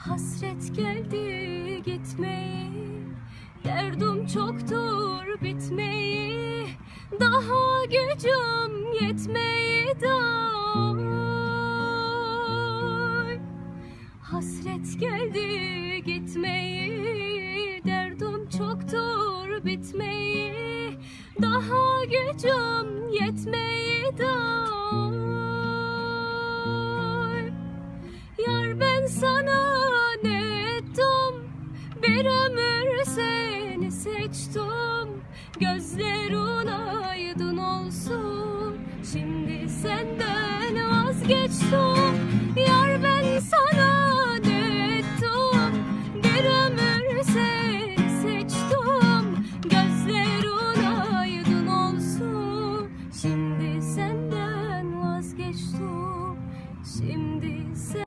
Hasret geldi gitmeyi Derdim çoktur bitmeyi Daha gücüm yetmeyi day Hasret geldi gitmeyi Derdim çoktur bitmeyi Daha gücüm yetmeyi day Yar ben sana bir ömür seni seçtim. Gözler olaydın olsun. Şimdi senden vazgeçtim. Yar ben sana dettim Bir ömür seni seçtim. Gözler olaydın olsun. Şimdi senden vazgeçtim. Şimdi